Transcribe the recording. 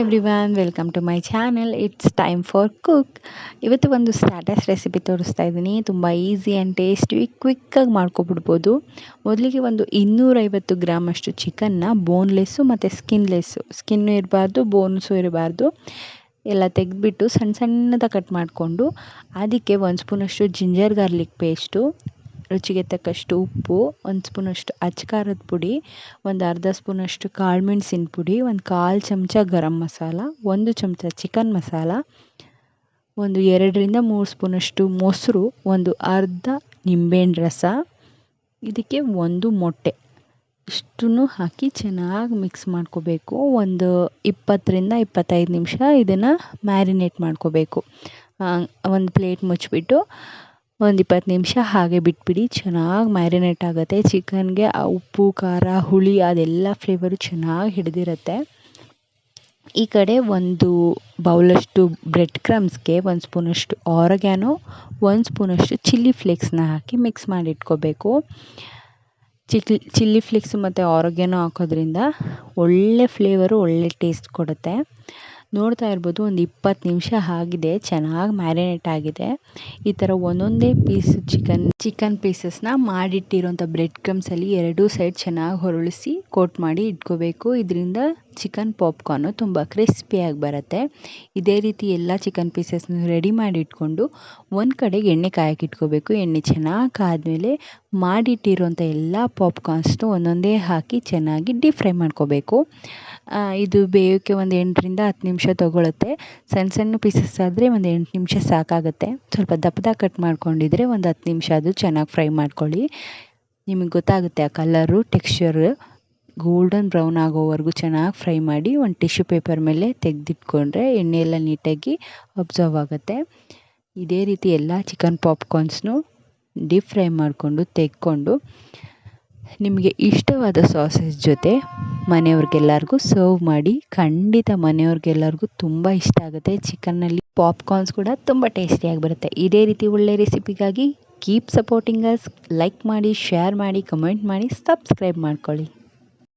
Everyone welcome to my channel it's time for cook ಇವತ್ತು ಒಂದು status recipe ತೋರಿಸ್ತಾ ಇದ್ದೀನಿ. ತುಂಬ ಈಸಿ ಆ್ಯಂಡ್ ಟೇಸ್ಟಿ ಕ್ವಿಕ್ಕಾಗಿ ಮಾಡ್ಕೊಬಿಡ್ಬೋದು. ಮೊದಲಿಗೆ ಒಂದು ಇನ್ನೂರೈವತ್ತು ಗ್ರಾಮ್ ಅಷ್ಟು ಚಿಕನ್ನ ಬೋನ್ಲೆಸ್ಸು ಮತ್ತು ಸ್ಕಿನ್ಲೆಸ್ಸು ಸ್ಕಿನ್ನು ಇರಬಾರ್ದು ಬೋನ್ಸು ಇರಬಾರ್ದು. ಎಲ್ಲ ತೆಗೆದ್ಬಿಟ್ಟು ಸಣ್ಣ ಸಣ್ಣದಾಗಿ ಕಟ್ ಮಾಡಿಕೊಂಡು, ಅದಕ್ಕೆ ಒಂದು ಸ್ಪೂನಷ್ಟು ಜಿಂಜರ್ ಗಾರ್ಲಿಕ್ ಪೇಸ್ಟು ರುಚಿಗೆ ತಕ್ಕಷ್ಟು ಉಪ್ಪು, ಒಂದು ಸ್ಪೂನಷ್ಟು ಅಚ್ಕಾರದ ಪುಡಿ, ಒಂದು ಅರ್ಧ ಸ್ಪೂನಷ್ಟು ಕಾಳು ಮೆಣಸಿನ ಪುಡಿ, ಒಂದು ಕಾಲು ಚಮಚ ಗರಂ ಮಸಾಲ, ಒಂದು ಚಮಚ ಚಿಕನ್ ಮಸಾಲ, ಒಂದು ಎರಡರಿಂದ ಮೂರು ಸ್ಪೂನಷ್ಟು ಮೊಸರು, ಒಂದು ಅರ್ಧ ನಿಂಬೆಹಣ್ಣು ರಸ, ಇದಕ್ಕೆ ಒಂದು ಮೊಟ್ಟೆ. ಇಷ್ಟನ್ನು ಹಾಕಿ ಚೆನ್ನಾಗಿ ಮಿಕ್ಸ್ ಮಾಡ್ಕೋಬೇಕು. ಒಂದು ಇಪ್ಪತ್ತರಿಂದ ಇಪ್ಪತ್ತೈದು ನಿಮಿಷ ಇದನ್ನು ಮ್ಯಾರಿನೇಟ್ ಮಾಡ್ಕೋಬೇಕು. ಒಂದು ಪ್ಲೇಟ್ ಮುಚ್ಚಿಬಿಟ್ಟು ಒಂದು ಇಪ್ಪತ್ತು ನಿಮಿಷ ಹಾಗೆ ಬಿಟ್ಬಿಡಿ, ಚೆನ್ನಾಗಿ ಮ್ಯಾರಿನೇಟ್ ಆಗುತ್ತೆ. ಚಿಕನ್ಗೆ ಆ ಉಪ್ಪು, ಖಾರ, ಹುಳಿ, ಅದೆಲ್ಲ ಫ್ಲೇವರು ಚೆನ್ನಾಗಿ ಹಿಡಿದಿರುತ್ತೆ. ಈ ಕಡೆ ಒಂದು ಬೌಲಷ್ಟು ಬ್ರೆಡ್ ಕ್ರಮ್ಸ್ಗೆ ಒಂದು ಸ್ಪೂನಷ್ಟು ಆರಗ್ಯಾನೋ ಒಂದು ಸ್ಪೂನಷ್ಟು ಚಿಲ್ಲಿ ಫ್ಲೇಕ್ಸ್ನ ಹಾಕಿ ಮಿಕ್ಸ್ ಮಾಡಿಟ್ಕೋಬೇಕು. ಚಿಕ್ಲಿ ಚಿಲ್ಲಿ ಫ್ಲೇಕ್ಸು ಮತ್ತು ಆರೋಗ್ಯನೂ ಹಾಕೋದ್ರಿಂದ ಒಳ್ಳೆ ಫ್ಲೇವರು ಒಳ್ಳೆ ಟೇಸ್ಟ್ ಕೊಡುತ್ತೆ. ನೋಡ್ತಾ ಇರ್ಬೋದು, ಒಂದು ಇಪ್ಪತ್ತು ನಿಮಿಷ ಆಗಿದೆ, ಚೆನ್ನಾಗಿ ಮ್ಯಾರಿನೇಟ್ ಆಗಿದೆ. ಈ ಥರ ಒಂದೊಂದೇ ಪೀಸ್ ಚಿಕನ್ ಚಿಕನ್ ಪೀಸಸ್ನ ಮಾಡಿಟ್ಟಿರೋಂಥ ಬ್ರೆಡ್ ಕ್ರಮ್ಸಲ್ಲಿ ಎರಡೂ ಸೈಡ್ ಚೆನ್ನಾಗಿ ಹೊರಳಿಸಿ ಕೋಟ್ ಮಾಡಿ ಇಟ್ಕೋಬೇಕು. ಇದರಿಂದ ಚಿಕನ್ ಪಾಪ್ಕಾರ್ನು ತುಂಬ ಕ್ರಿಸ್ಪಿಯಾಗಿ ಬರುತ್ತೆ. ಇದೇ ರೀತಿ ಎಲ್ಲ ಚಿಕನ್ ಪೀಸಸ್ನ ರೆಡಿ ಮಾಡಿ ಇಟ್ಕೊಂಡು ಒಂದು ಕಡೆಗೆ ಎಣ್ಣೆ ಕಾಯಕ್ಕೆ ಇಟ್ಕೋಬೇಕು. ಎಣ್ಣೆ ಚೆನ್ನಾಗಿ ಕಾದ್ಮೇಲೆ ಮಾಡಿಟ್ಟಿರೋಂಥ ಎಲ್ಲ ಪಾಪ್ಕಾರ್ನ್ಸ್ನು ಒಂದೊಂದೇ ಹಾಕಿ ಚೆನ್ನಾಗಿ ಡೀಪ್ ಫ್ರೈ ಮಾಡ್ಕೋಬೇಕು. ಇದು ಬೇಯೋಕ್ಕೆ ಒಂದು ಎಂಟರಿಂದ ಹತ್ತು ನಿಮಿಷ ತೊಗೊಳುತ್ತೆ. ಸಣ್ಣ ಸಣ್ಣ ಪೀಸಸ್ ಆದರೆ ಒಂದು ಎಂಟು ನಿಮಿಷ ಸಾಕಾಗುತ್ತೆ. ಸ್ವಲ್ಪ ದಪ್ಪದಾಗಿ ಕಟ್ ಮಾಡ್ಕೊಂಡಿದ್ರೆ ಒಂದು ಹತ್ತು ನಿಮಿಷ ಅದು ಚೆನ್ನಾಗಿ ಫ್ರೈ ಮಾಡ್ಕೊಳ್ಳಿ. ನಿಮಗೆ ಗೊತ್ತಾಗುತ್ತೆ ಆ ಕಲರು ಟೆಕ್ಸ್ಚರ್ ಗೋಲ್ಡನ್ ಬ್ರೌನ್ ಆಗೋವರೆಗೂ ಚೆನ್ನಾಗಿ ಫ್ರೈ ಮಾಡಿ ಒಂದು ಟಿಶ್ಯೂ ಪೇಪರ್ ಮೇಲೆ ತೆಗೆದಿಟ್ಕೊಂಡ್ರೆ ಎಣ್ಣೆ ಎಲ್ಲ ನೀಟಾಗಿ ಅಬ್ಸರ್ವ್ ಆಗುತ್ತೆ. ಇದೇ ರೀತಿ ಎಲ್ಲ ಚಿಕನ್ ಪಾಪ್ಕಾರ್ನ್ಸ್ನು ಡೀಪ್ ಫ್ರೈ ಮಾಡಿಕೊಂಡು ತೆಕ್ಕೊಂಡು ನಿಮಗೆ ಇಷ್ಟವಾದ ಸಾಸಸ್ ಜೊತೆ ಮನೆಯವ್ರಿಗೆಲ್ಲರಿಗೂ ಸರ್ವ್ ಮಾಡಿ ಖಂಡಿತ ಮನೆಯವ್ರಿಗೆಲ್ಲರಿಗೂ ತುಂಬ ಇಷ್ಟ ಆಗುತ್ತೆ. ಚಿಕನ್ನಲ್ಲಿ ಪಾಪ್ಕಾರ್ನ್ಸ್ ಕೂಡ ತುಂಬ ಟೇಸ್ಟಿಯಾಗಿ ಬರುತ್ತೆ. ಇದೇ ರೀತಿ ಒಳ್ಳೆ ರೆಸಿಪಿಗಾಗಿ ಕೀಪ್ ಸಪೋರ್ಟಿಂಗ್ ಅಸ್ ಲೈಕ್ ಮಾಡಿ ಶೇರ್ ಮಾಡಿ ಕಮೆಂಟ್ ಮಾಡಿ ಸಬ್ಸ್ಕ್ರೈಬ್ ಮಾಡ್ಕೊಳ್ಳಿ.